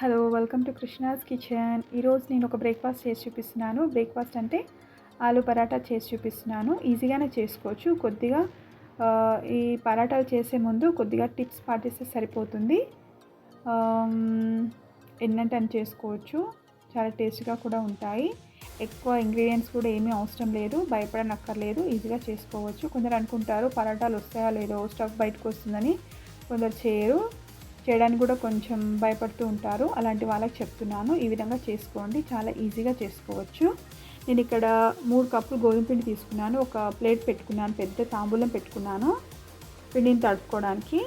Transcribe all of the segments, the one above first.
Hello welcome to Krishna's kitchen ఈరోజు నేను ఒక బ్రేక్ఫాస్ట్ చేసి చూపిస్తున్నాను. బ్రేక్ఫాస్ట్ అంటే ఆలు పరాటా చేసి చూపిస్తున్నాను. ఈజీగానే చేసుకోవచ్చు. కొద్దిగా ఈ పరాటాలు చేసే ముందు కొద్దిగా టిప్స్ పాటిస్తే సరిపోతుంది. ఎన్నంటే అని చేసుకోవచ్చు. చాలా టేస్ట్గా కూడా ఉంటాయి. ఎక్కువ ఇంగ్రీడియంట్స్ కూడా ఏమీ అవసరం లేదు. భయపడనక్కర్లేదు. ఈజీగా చేసుకోవచ్చు. కొందరు అనుకుంటారు పరాటాలు వస్తాయా లేదో స్టఫ్ బయటకు వస్తుందని కొందరు చేయరు. చేయడానికి కూడా కొంచెం భయపడుతూ ఉంటారు. అలాంటి వాళ్ళకి చెప్తున్నాను. ఈ విధంగా చేసుకోండి. చాలా ఈజీగా చేసుకోవచ్చు. నేను ఇక్కడ మూడు కప్పులు గోధుమ పిండి తీసుకున్నాను. ఒక ప్లేట్ పెట్టుకున్నాను. పెద్ద తాంబూలం పెట్టుకున్నాను. పిండిని తడుపుకోవడానికి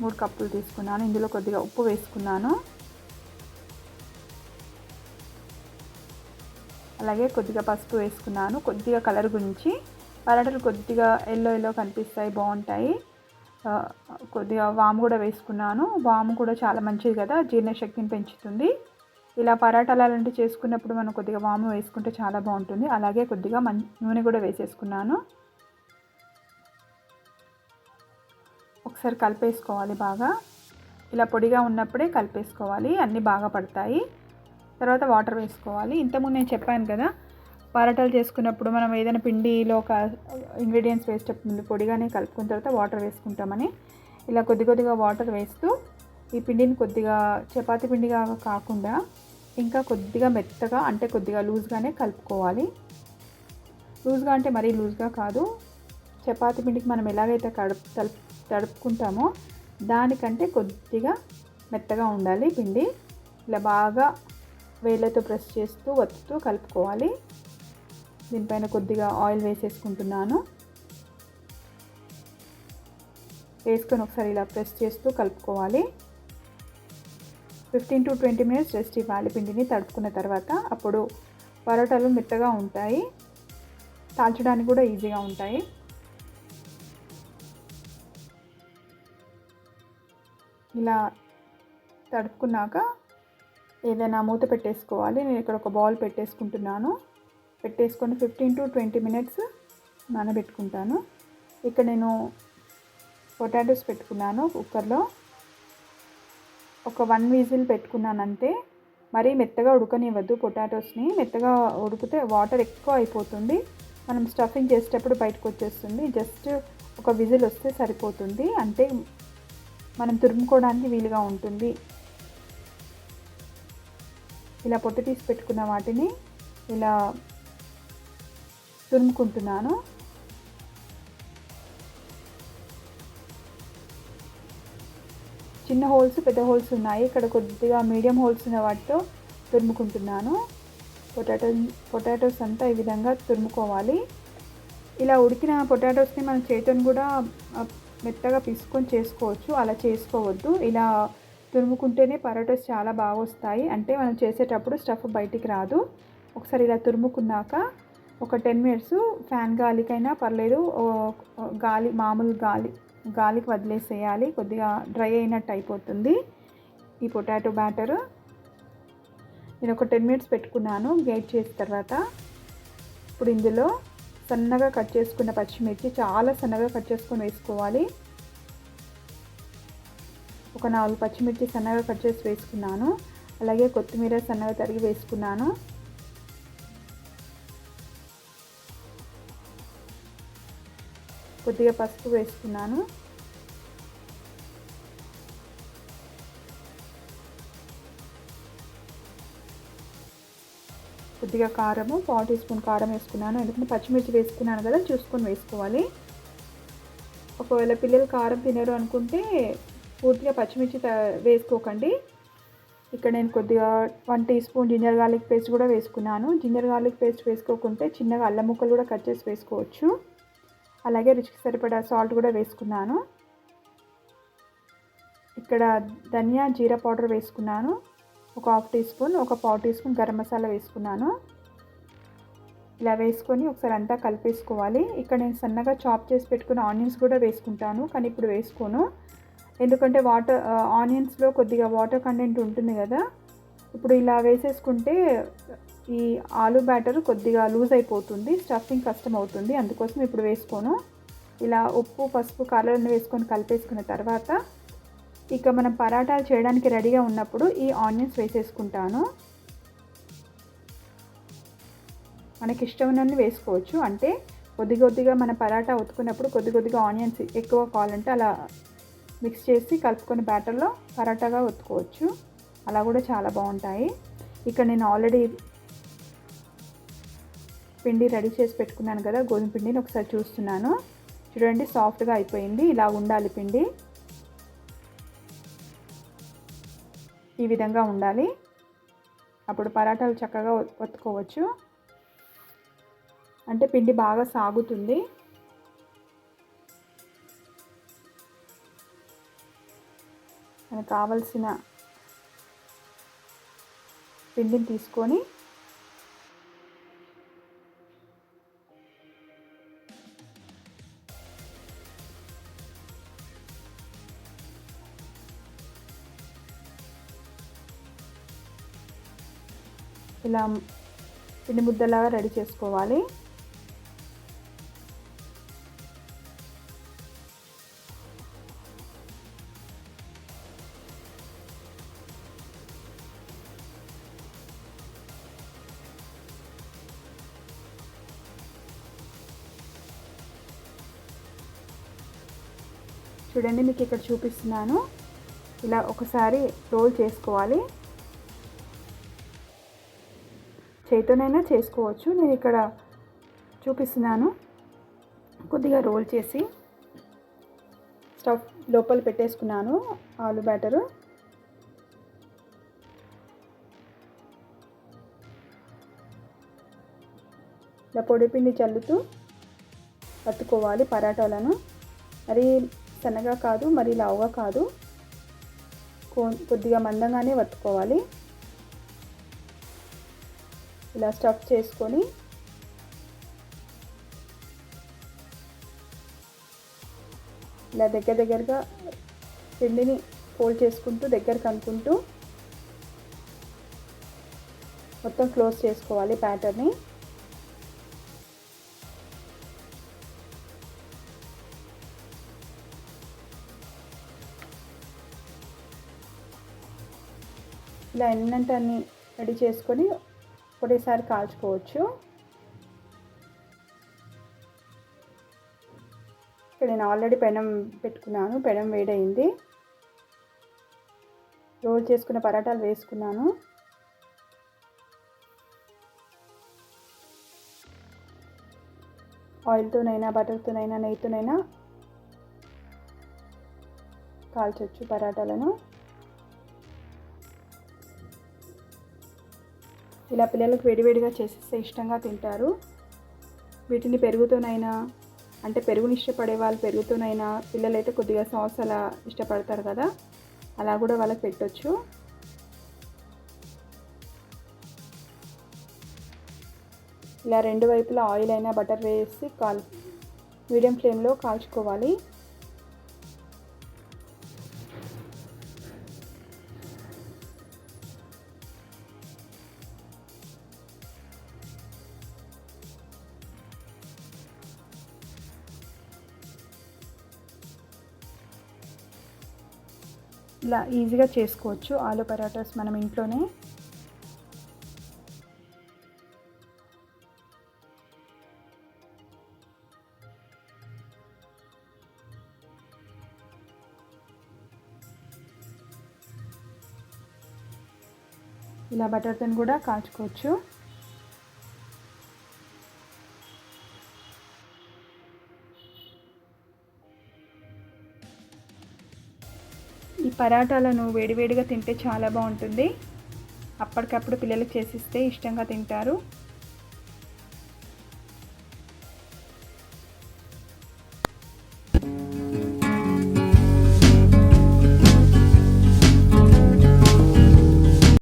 మూడు కప్పులు తీసుకున్నాను. ఇందులో కొద్దిగా ఉప్పు వేసుకున్నాను. అలాగే కొద్దిగా పసుపు వేసుకున్నాను. కొద్దిగా కలర్ గురించి పరాటలు కొద్దిగా ఎల్లో ఎల్లో కనిపిస్తాయి బాగుంటాయి. కొద్దిగా వాము కూడా వేసుకున్నాను. వాము కూడా చాలా మంచిది కదా జీర్ణశక్తిని పెంచుతుంది. ఇలా పరాటాలు అలాంటివి చేసుకున్నప్పుడు మనం కొద్దిగా వాము వేసుకుంటే చాలా బాగుంటుంది. అలాగే కొద్దిగా మం నూనె కూడా వేసేసుకున్నాను. ఒకసారి కలిపేసుకోవాలి బాగా. ఇలా పొడిగా ఉన్నప్పుడే కలిపేసుకోవాలి అన్నీ బాగా పడతాయి. తర్వాత వాటర్ వేసుకోవాలి. ఇంతకుముందు నేను చెప్పాను కదా పరాటాలు చేసుకున్నప్పుడు మనం ఏదైనా పిండిలో ఒక ఇంగ్రీడియంట్స్ వేసేటప్పుడు పొడిగానే కలుపుకున్న తర్వాత వాటర్ వేసుకుంటామని. ఇలా కొద్ది కొద్దిగా వాటర్ వేస్తూ ఈ పిండిని కొద్దిగా చపాతి పిండిగా కాకుండా ఇంకా కొద్దిగా మెత్తగా అంటే కొద్దిగా లూజ్గానే కలుపుకోవాలి. లూజ్గా అంటే మరీ లూజ్గా కాదు. చపాతి పిండికి మనం ఎలాగైతే కడుపు తలుపు తడుపుకుంటామో దానికంటే కొద్దిగా మెత్తగా ఉండాలి పిండి. ఇలా బాగా వేళ్ళతో ప్రెస్ చేస్తూ వత్తుతూ కలుపుకోవాలి. దీనిపైన కొద్దిగా ఆయిల్ వేసేసుకుంటున్నాను. వేసుకొని ఒకసారి ఇలా ప్రెస్ చేస్తూ కలుపుకోవాలి. Fifteen to twenty minutes rest ఇవ్వాలి పిండిని తడుపుకున్న తర్వాత అప్పుడు పరోటాలు మెత్తగా ఉంటాయి. కాల్చడానికి కూడా ఈజీగా ఉంటాయి. ఇలా తడుపుకున్నాక ఏదైనా మూత పెట్టేసుకోవాలి. నేను ఇక్కడ ఒక బౌల్ పెట్టేసుకుంటున్నాను. పెట్టేసుకొని ఫిఫ్టీన్ టు ట్వంటీ మినిట్స్ నానబెట్టుకుంటాను. ఇక్కడ నేను పొటాటోస్ పెట్టుకున్నాను కుక్కర్లో ఒక వన్ విజిల్ పెట్టుకున్నాను మరీ మెత్తగా ఉడకనివ్వద్దు పొటాటోస్ని మెత్తగా ఉడికితే వాటర్ ఎక్కువ అయిపోతుంది. మనం స్టఫింగ్ చేసేటప్పుడు బయటకు వచ్చేస్తుంది. జస్ట్ ఒక విజిల్ వస్తే సరిపోతుంది. అంటే మనం తురుముకోవడానికి వీలుగా ఉంటుంది. ఇలా పొట్టు తీసి పెట్టుకున్న వాటిని ఇలా తురుముకుంటున్నాను. చిన్న హోల్స్ పెద్ద హోల్స్ ఉన్నాయి. ఇక్కడ కొద్దిగా మీడియం హోల్స్ ఉన్న వాటితో తురుముకుంటున్నాను. పొటాటో పొటాటోస్ అంతా ఈ విధంగా తురుముకోవాలి. ఇలా ఉడికిన పొటాటోస్ని మనం చేతిని కూడా మెత్తగా పిసుకొని చేసుకోవచ్చు. అలా చేసుకోవద్దు. ఇలా తురుముకుంటేనే పరోటాస్ చాలా బాగా వస్తాయి. అంటే మనం చేసేటప్పుడు స్టఫ్ బయటికి రాదు. ఒకసారి ఇలా తురుముకున్నాక ఒక టెన్ మినిట్స్ ఫ్యాన్ గాలికైనా పర్లేదు గాలి మామూలు గాలి గాలికి వదిలేసేయాలి కొద్దిగా డ్రై అయినట్టు అయిపోతుంది ఈ పొటాటో బ్యాటర్. నేను ఒక టెన్ మినిట్స్ పెట్టుకున్నాను గేట్ చేసిన తర్వాత. ఇప్పుడు ఇందులో సన్నగా కట్ చేసుకున్న పచ్చిమిర్చి చాలా సన్నగా కట్ చేసుకొని వేసుకోవాలి. ఒక నాలుగు పచ్చిమిర్చి సన్నగా కట్ చేసి వేసుకున్నాను. అలాగే కొత్తిమీర సన్నగా తరిగి వేసుకున్నాను. కొద్దిగా పసుపు వేసుకున్నాను. కొద్దిగా కారము పావు టీ స్పూన్ కారం వేసుకున్నాను. ఎందుకంటే పచ్చిమిర్చి వేసుకున్నాను కదా చూసుకొని వేసుకోవాలి. ఒకవేళ పిల్లలు కారం తినరు అనుకుంటే పూర్తిగా పచ్చిమిర్చి వేసుకోకండి. ఇక్కడ నేను కొద్దిగా one teaspoon ginger garlic paste కూడా వేసుకున్నాను. జింజర్ గార్లిక్ పేస్ట్ వేసుకోకుంటే చిన్నగా అల్లం ముక్కలు కూడా కట్ చేసి వేసుకోవచ్చు. అలాగే రుచికి సరిపడా సాల్ట్ కూడా వేసుకున్నాను. ఇక్కడ ధనియా జీరా పౌడర్ వేసుకున్నాను. ఒక హాఫ్ టీ స్పూన్ ఒక పావు టీ స్పూన్ గరం మసాలా వేసుకున్నాను. ఇలా వేసుకొని ఒకసారి అంతా కలిపేసుకోవాలి. ఇక్కడ నేను సన్నగా చాప్ చేసి పెట్టుకున్న ఆనియన్స్ కూడా వేసుకుంటాను కానీ ఇప్పుడు వేసుకోను. ఎందుకంటే వాటర్ ఆనియన్స్లో కొద్దిగా వాటర్ కంటెంట్ ఉంటుంది కదా. ఇప్పుడు ఇలా వేసేసుకుంటే ఈ ఆలు బ్యాటర్ కొద్దిగా లూజ్ అయిపోతుంది స్టఫింగ్ కష్టం అవుతుంది. అందుకోసం ఇప్పుడు వేసుకోను. ఇలా ఉప్పు పసుపు కారాలను వేసుకొని కలిపేసుకున్న తర్వాత ఇక మనం పరాటాలు చేయడానికి రెడీగా ఉన్నప్పుడు ఈ ఆనియన్స్ వేసేసుకుంటాను. మనకి ఇష్టమైనన్ని వేసుకోవచ్చు. అంటే కొద్ది కొద్దిగా మన పరాటా ఉతుకున్నప్పుడు కొద్ది కొద్దిగా ఆనియన్స్ ఎక్కువ కావాలంటే అలా మిక్స్ చేసి కలుపుకొని బ్యాటర్లో పరాటాగా ఉతుకోవచ్చు. అలా కూడా చాలా బాగుంటాయి. ఇక్కడ నేను ఆల్రెడీ పిండి రెడీ చేసి పెట్టుకున్నాను కదా గోధుమ పిండిని ఒకసారి చూస్తున్నాను. చూడండి సాఫ్ట్గా అయిపోయింది. ఇలా ఉండాలి పిండి. ఈ విధంగా ఉండాలి. అప్పుడు పరాటాలు చక్కగా ఒత్తుకోవచ్చు అంటే పిండి బాగా సాగుతుంది. మనకు కావలసిన పిండిని తీసుకొని ఇలా పిండి ముద్దలాగా రెడీ చేసుకోవాలి. చూడండి మీకు ఇక్కడ చూపిస్తున్నాను. ఇలా ఒకసారి రోల్ చేసుకోవాలి. చేతితోనైనా చేసుకోవచ్చు. నేను ఇక్కడ చూపిస్తున్నాను. కొద్దిగా రోల్ చేసి స్టవ్ లోపల పెట్టేసుకున్నాను ఆలు బ్యాటరు. ఇలా పొడిపిండి చల్లుతూ పట్టుకోవాలి పరాటాలను. మరి సన్నగా కాదు మరి లావుగా కాదు. కొద్దిగా మందంగానే వత్తుకోవాలి ఇలా స్టఫ్ చేసుకొని ఇలా దగ్గర దగ్గరగా పిండిని ఫోల్డ్ చేసుకుంటూ దగ్గరకు అనుకుంటూ మొత్తం క్లోజ్ చేసుకోవాలి ప్యాటర్ని ఇలా ఎన్నంటే అన్ని రెడీ చేసుకొని ఒకటేసారి కాల్చుకోవచ్చు. ఇక్కడ నేను ఆల్రెడీ పెనం పెట్టుకున్నాను పెనం వేడైంది రోల్ చేసుకున్న పరాటాలు వేసుకున్నాను. ఆయిల్తోనైనా బటర్తోనైనా నెయ్యితోనైనా కాల్చొచ్చు పరాటాలను. ఇలా పిల్లలకు వేడివేడిగా చేసేస్తే ఇష్టంగా తింటారు. వీటిని పెరుగుతోనైనా అంటే పెరుగుని ఇష్టపడే వాళ్ళు పెరుగుతోనైనా పిల్లలైతే కొద్దిగా సాస్ అలా ఇష్టపడతారు కదా అలా కూడా వాళ్ళకి పెట్టొచ్చు. ఇలా రెండు వైపులా ఆయిల్ అయినా బటర్ వేసి కాల్ మీడియం ఫ్లేమ్లో కాల్చుకోవాలి. ఇలా ఈజీగా చేసుకోవచ్చు. ఆలు పరాటాస్ మనం ఇంట్లోనే. ఇలా బటర్తో కూడా కాల్చుకోవచ్చు పరాటాలను వేడివేడిగా తింటే చాలా బాగుంటుంది. అప్పటికప్పుడు పిల్లలకు చేసిస్తే ఇష్టంగా తింటారు.